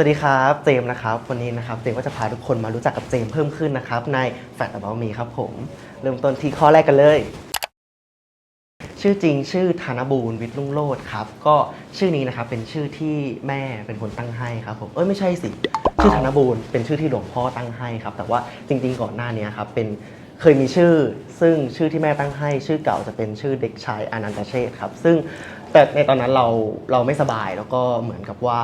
สวัสดีครับ เจมส์นะครับ วันนี้นะครับ เจมส์ก็จะพาทุกคนมารู้จักกับเจมส์เพิ่มขึ้นนะครับ ใน f a t About Me ครับผม เริ่มต้นที่ข้อแรกกันเลย ชื่อจริงชื่อธนบูรณ์วิทย์ลุ่งโลดครับ ก็ชื่อนี้นะครับเป็นชื่อที่แม่เป็นคนตั้งให้ครับผม เอ้ยไม่ใช่สิ ชื่อธนบูรณ์เป็นชื่อที่หลวงพ่อตั้งให้ครับ แต่ว่าจริง ๆ ก่อนหน้านี้ครับเป็นเคยมีชื่อ ซึ่งชื่อที่แม่ตั้งให้ ชื่อเก่าจะเป็นชื่อเด็กชายอนันตเชษฐ์ครับ ซึ่งแต่ในตอนนั้นเราเราไม่สบายแล้วก็เหมือนกับว่า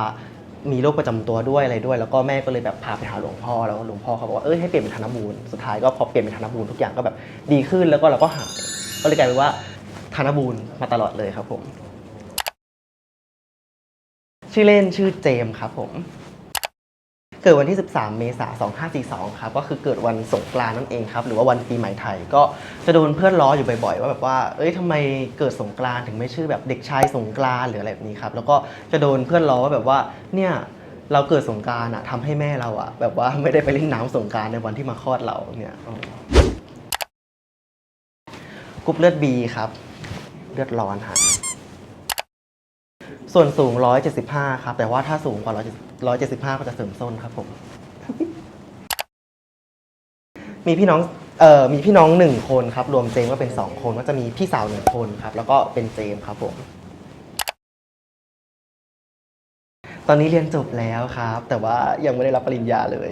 มีโรคประจำตัวด้วยอะไรด้วย แล้วก็แม่ก็เลยแบบพาไปหาหลวงพ่อแล้วหลวงพ่อเขาบอกว่าเอ้ยให้เปลี่ยนเป็นธนบูรสุดท้ายก็พอเปลี่ยนเป็นธนบูรทุกอย่างก็แบบดีขึ้นแล้วก็เราก็หายก็เลยกลายเป็นว่าธนบูรมาตลอดเลยครับผม ชื่อเล่นชื่อเจมครับผม เกิดวันที่ 13 เมษายน 2542 ครับ ก็คือเกิดวันสงกรานต์นั่นเองครับ หรือว่าวันปีใหม่ไทย ก็จะโดนเพื่อนล้ออยู่บ่อยๆ ว่าแบบว่า เอ้ยทำไมเกิดสงกรานต์ถึงไม่ชื่อแบบเด็กชายสงกรานต์หรืออะไรแบบนี้ครับ แล้วก็จะโดนเพื่อนล้อว่าแบบว่า เนี่ยเราเกิดสงกรานต์อะทำให้แม่เราอะแบบว่าไม่ได้ไปเล่นน้ำสงกรานต์ในวันที่มาคลอดเราเนี่ยอ๋อกรุ๊ปเลือด B ครับ เลือดร้อนฮะ ส่วนสูง 175 ครับ แต่ว่าถ้าสูงกว่า 175 ก็จะเสริมส้นครับผม มีพี่น้อง เอ่อ มีพี่น้องหนึ่งคนครับ รวมเจมก็เป็นสองคน ก็จะมีพี่สาวหนึ่งคนครับ แล้วก็เป็นเจมครับผม ตอนนี้เรียนจบแล้วครับ แต่ว่ายังไม่ได้รับปริญญาเลย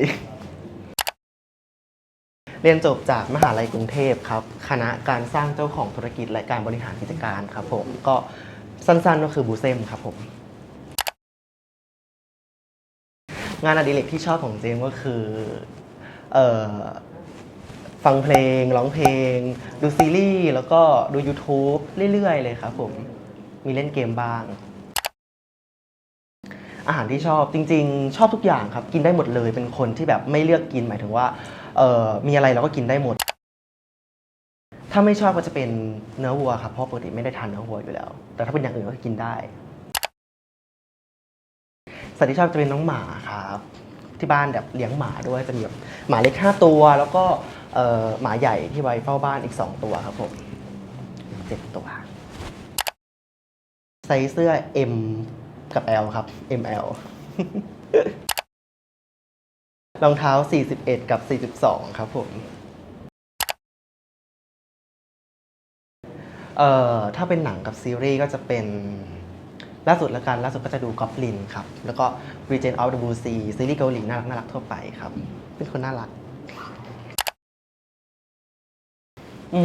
เรียนจบจากมหาลัยกรุงเทพครับ คณะการสร้างเจ้าของธุรกิจและการบริหารกิจการครับผม ก็ สั้นๆก็คือบูเซมครับผม งานอดิเรกที่ชอบของเจมก็คือเอ่อฟังเพลง ร้องเพลง ดูซีรีส์ แล้วก็ดู YouTube เรื่อย ๆ เลยครับผม มีเล่นเกมบ้าง อาหารที่ชอบจริง ๆ ชอบทุกอย่างครับ กินได้หมดเลยเป็นคนที่แบบไม่เลือกกินหมายถึงว่า เอ่อมีอะไรเราก็กินได้หมด ถ้าไม่ชอบก็จะเป็นเนื้อวัวครับเพราะปกติไม่ได้ทานเนื้อวัวอยู่แล้ว แต่ถ้าเป็นอย่างอื่นก็กินได้สัตว์ที่ชอบจะเป็นน้องหมาครับที่บ้านแบบเลี้ยงหมาด้วยจะมีแบบหมาเล็กห้าตัว แล้วก็หมาใหญ่ที่ไว้เฝ้าบ้านอีกสองตัวครับผมเจ็ดตัวใส่เสื้อ M กับ L ครับ ML รองเท้า 41 กับ 42 ครับผม เอ่อถ้าเป็นหนังกับซีรีส์ก็จะเป็นล่าสุดละกันล่าสุดก็จะดูก o บลินครับ แล้วก็ Regent of the Blue Sea ซีรีส์เกาหลีน่ารักน่ารักทั่วไปครับ เป็นคนน่ารัก อื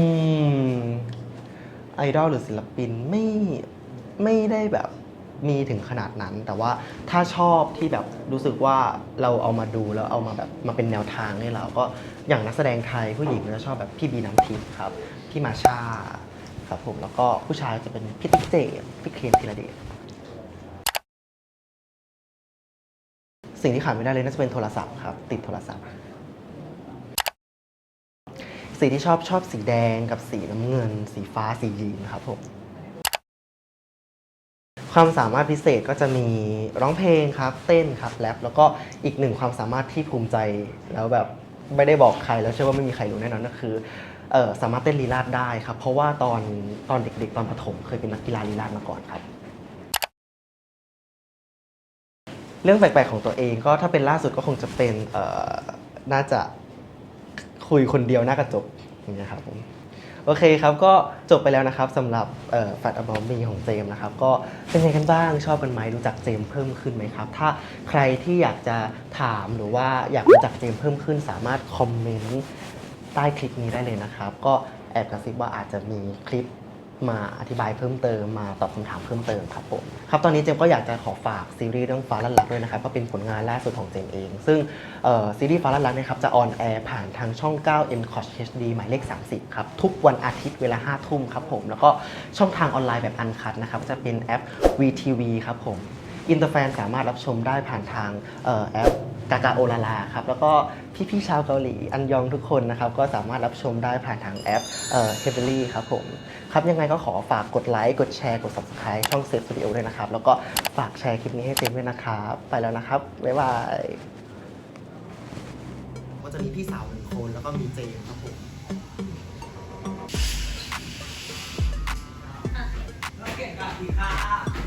ม ไอดอลหรือศิลปินไม่ไม่ได้แบบมีถึงขนาดนั้น แต่ว่าถ้าชอบที่แบบรู้สึกว่าเราเอามาดูแล้วเอามาแบบมาเป็นแนวทางให้เราก็อย่างนักแสดงไทยผู้หญิงก็จะชอบแบบพี่บีน้ำทิพย์ครับ พี่มาชา ครับผมแล้วก็ผู้ชายจะเป็นพี่ติ๊กเจมส์พี่เคนธีรเดชสิ่งที่ขาดไม่ได้เลยน่าจะเป็นโทรศัพท์ครับ ติดโทรศัพท์ สีที่ชอบชอบสีแดงกับสีน้ำเงิน สีฟ้าสียีนครับผมความสามารถพิเศษก็จะมีร้องเพลงครับ เต้นครับแรปแล้วก็อีกหนึ่งความสามารถที่ภูมิใจแล้วแบบไม่ได้บอกใครแล้วเชื่อว่าไม่มีใครรู้แน่นอนก็คือ เออสามารถเต้นลีลาดได้ครับ เพราะว่าตอนตอนเด็กๆ ตอนประถมเคยเป็นนักกีฬาลีลาดมาก่อนครับ เรื่องแปลกๆของตัวเองก็ถ้าเป็นล่าสุดก็คงจะเป็นเอ่อน่าจะคุยคนเดียวหน้ากระจกอย่างเงี้ยครับผมโอเคครับก็จบไปแล้วนะครับสำหรับแฟตอบอมมีของเจมส์นะครับก็เป็นไงกันบ้างชอบกันไหมรู้จักเจมส์เพิ่มขึ้นไหมครับ ถ้าใครที่อยากจะถามหรือว่าอยากรู้จักเจมส์เพิ่มขึ้นสามารถคอมเมนต์ ใต้คลิปนี้ได้เลยนะครับ ก็แอบกระซิบว่าอาจจะมีคลิปมาอธิบายเพิ่มเติมมาตอบคำถามเพิ่มเติมครับผมครับตอนนี้เจมก็อยากจะขอฝากซีรีส์เรื่องฟ้าลัดลักด้วยนะครับก็เป็นผลงานล่าสุดของเจมเอง ซึ่งซีรีส์ฟ้าลัดลักนะครับจะออนแอร์ผ่านทางช่อง 9 m c o t HD หมายเลข 30 ครับ ทุกวันอาทิตย์เวลา 5 ทุ่มครับผม แล้วก็ช่องทางออนไลน์แบบอันคัดนะครับจะเป็นแอป VTV ครับผม อินเตอร์แฟนสามารถรับชมได้ผ่านทางเอ่อแอปกากาโอลาลาครับแล้วก็พี่ๆชาวเกาหลีอันยองทุกคนนะครับก็สามารถรับชมได้ผ่านทางแอปเอ่อเฮเบอรี่ครับผมครับยังไงก็ขอฝากกดไลค์กดแชร์กด subscribe ช่องเซฟสตูดิโอด้วยนะครับ แล้วก็ฝากแชร์คลิปนี้ให้เต็มด้วยนะครับ ไปแล้วนะครับ บ๊ายบายก็จะมีพี่สาวหนึ่งคนแล้วก็มีเจมครับผมเก่งกับดีค่ะ